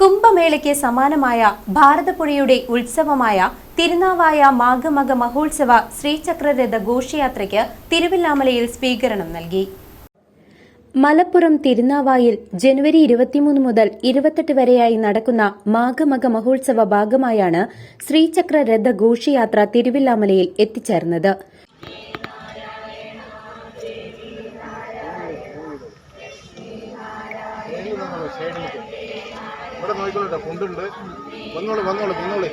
കുംഭമേളയ്ക്ക് സമാനമായ ഭാരതപ്പുഴയുടെ ഉത്സവമായ തിരുനാവായ മാഘമക മഹോത്സവ ശ്രീചക്രരഥ ഘോഷയാത്രയ്ക്ക് തിരുവല്ലാമലയിൽ സ്വീകരണം നൽകി. മലപ്പുറം തിരുനാവായിൽ ജനുവരി ഇരുപത്തിമൂന്ന് മുതൽ ഇരുപത്തെട്ട് വരെയായി നടക്കുന്ന മാഘമക മഹോത്സവ ഭാഗമായാണ് ശ്രീചക്ര രഥ ഘോഷയാത്ര തിരുവില്ലാമലയിൽ എത്തിച്ചേർന്നത്. ഇവിടെ നോക്കിക്കോട്ടെ കൊണ്ടുണ്ട്. വന്നോളൂ വന്നോളൂ വന്നോളൂ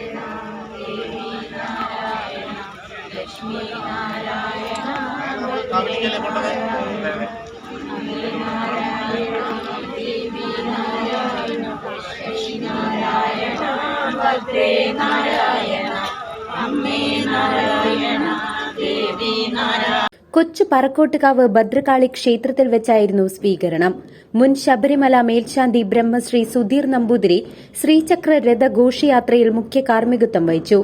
കവലിക്കല്ലേ കൊണ്ടത് കൊച്ചു പറക്കോട്ടുകാവ് ഭദ്രകാളി ക്ഷേത്രത്തിൽ വെച്ചായിരുന്നു സ്വീകരണം. മുൻ ശബരിമല മേൽശാന്തി ബ്രഹ്മശ്രീ സുധീർ നമ്പൂതിരി ശ്രീചക്ര രഥ ഘോഷയാത്രയിൽ മുഖ്യ കാർമ്മികത്വം വഹിച്ചു.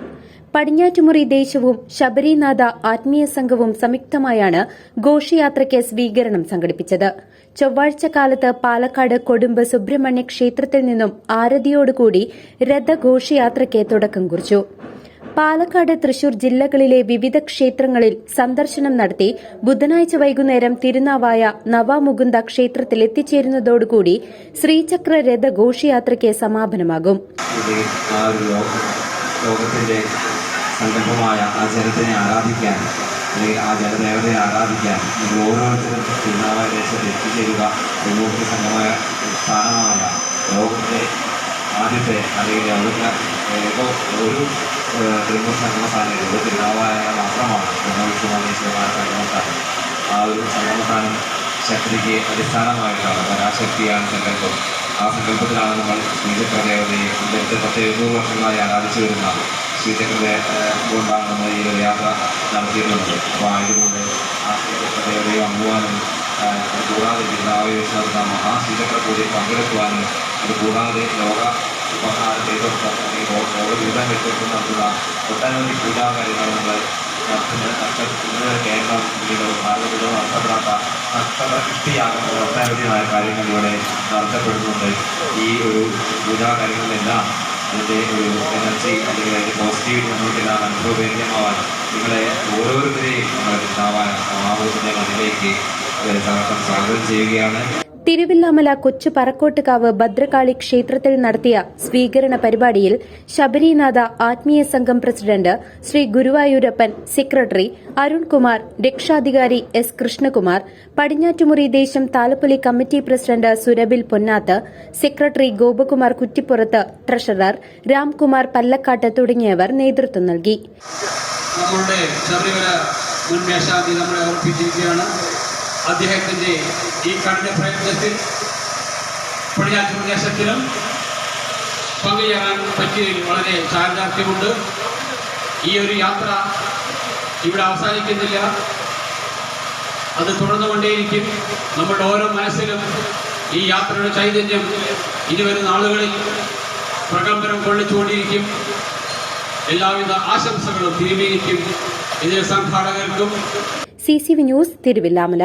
പടിഞ്ഞാറ്റുമുറി ദേശവും ശബരിനാഥ ആത്മീയ സംഘവും സംയുക്തമായാണ് ഘോഷയാത്രയ്ക്ക് സ്വീകരണം സംഘടിപ്പിച്ചത്. ചൊവ്വാഴ്ച കാലത്ത് പാലക്കാട് കൊടുമ്പ് സുബ്രഹ്മണ്യ ക്ഷേത്രത്തിൽ നിന്നും ആരതിയോടുകൂടി രഥഘോഷയാത്രയ്ക്ക് തുടക്കം കുറിച്ചു. പാലക്കാട് തൃശൂർ ജില്ലകളിലെ വിവിധ ക്ഷേത്രങ്ങളിൽ സന്ദർശനം നടത്തി ബുധനാഴ്ച വൈകുന്നേരം തിരുനാവായ നവാമുകുന്ദ ക്ഷേത്രത്തിൽ എത്തിച്ചേരുന്നതോടുകൂടി ശ്രീചക്ര രഥ ഘോഷയാത്രയ്ക്ക് സമാപനമാകും. ലോകത്തിന്റെ സങ്കല്പമായ ആ ജനത്തിനെ ആരാധിക്കാൻ അല്ലെങ്കിൽ ആ ആരാധിക്കാൻ നിങ്ങൾ ഓരോരുത്തരും തിരുനാവായ എത്തിച്ചേരുക സ്ഥാനമായ ലോകത്തെ ആദ്യത്തെ അല്ലെങ്കിൽ ഒരു തിരുമുഖ സംഗമസ്ഥാനം ഒരു തിരുനാവായ മാത്രമാണ് ബ്രഹ്മവിഷ്ണുമാനീശ്വരമായ സംഗമസ്ഥാനം ആ ഒരു സംഗമസ്ഥാനം ശക്തിക്ക് അടിസ്ഥാനമായിട്ടാണ് പരാശക്തിയാണ് സങ്കല്പം. ആ സങ്കല്പത്തിലാണ് നമ്മൾ ശ്രീചക്ര ഇവിടുത്തെ പത്ത് എഴുന്നൂറ് വർഷങ്ങളായി ആരാധിച്ചു വരുന്ന ശ്രീചക്രദേ കൊണ്ടാണ് നമ്മൾ ഈ ഒരു യാത്ര നടത്തിയിട്ടുള്ളത്. അപ്പോൾ ആയതുകൊണ്ട് ആ ശ്രീചക്രദേവതയെ അത് കൂടാതെ ജില്ലാവേശം ആ മഹാ ശ്രീചക്ര പൂജയിൽ പങ്കെടുക്കുവാനും അത് കൂടാതെ ലോക ദുരിതം നേതൃത്വം നടത്തുന്ന ഒട്ടനവധി പൂജാകാര്യങ്ങൾ നമ്മൾ നടത്തുന്നത് നഷ്ടപ്പെടുന്ന കേരളം അല്ലെങ്കിൽ ഭാരതത്തിൽ നഷ്ടപ്പെടാത്ത നഷ്ടപ്രകൃതിയാകുന്ന ഒട്ടനവധിയായ കാര്യങ്ങൾ ഇവിടെ നടത്തപ്പെടുന്നുണ്ട് ഈ ഒരു പൂജാകാര്യങ്ങളിലെല്ലാം അതിന്റെ ഒരു എനർജി അല്ലെങ്കിൽ അതിന്റെ പോസിറ്റിവിറ്റി നമ്മൾക്കെല്ലാം അനുഭവവേദ്യമാവാൻ ഓരോരുത്തരെയും നമ്മൾ ഉണ്ടാവാൻ സമാപത്തിന്റെ മണ്ണിലേക്ക് തകർക്കം സ്വാഗതം ചെയ്യുകയാണ് തിരുവില്ലാമല കൊച്ചു പറക്കോട്ടുകാവ് ഭദ്രകാളി ക്ഷേത്രത്തിൽ നടത്തിയ സ്വീകരണ പരിപാടിയിൽ ശബരിനാഥ ആത്മീയ സംഘം പ്രസിഡന്റ് ശ്രീ ഗുരുവായൂരപ്പൻ സെക്രട്ടറി അരുൺകുമാർ രക്ഷാധികാരി എസ് കൃഷ്ണകുമാർ പടിഞ്ഞാറ്റുമുറി ദേശം Thalappoli committee president Surabil Ponnath secretary Gopakumar Kuttippurath treasurer Ramkumar Pallakkatt തുടങ്ങിയവർ നേതൃത്വം നൽകി. നമ്മുടെ അദ്ദേഹത്തിന്റെ ഈ കഠിന പ്രയത്നത്തിൽ പടിഞ്ഞാറ്റ് പ്രദേശത്തിലും പങ്കുചേരാൻ പറ്റിയതിൽ വളരെ ചാരിതാർത്ഥ്യമുണ്ട്. ഈ ഒരു യാത്ര ഇവിടെ അവസാനിക്കുന്നില്ല. അത് തുടർന്നുകൊണ്ടേയിരിക്കും. നമ്മുടെ ഓരോ മനസ്സിലും ഈ യാത്രയുടെ ചൈതന്യം ഇനി വരുന്ന നാളുകളിൽ പ്രകമ്പനം കൊള്ളിച്ചുകൊണ്ടിരിക്കും. എല്ലാവിധ ആശംസകളും തിരുമിയിരിക്കും ഇതിലെ സംഘാടകർക്കും C C V news Thiruvilwamala.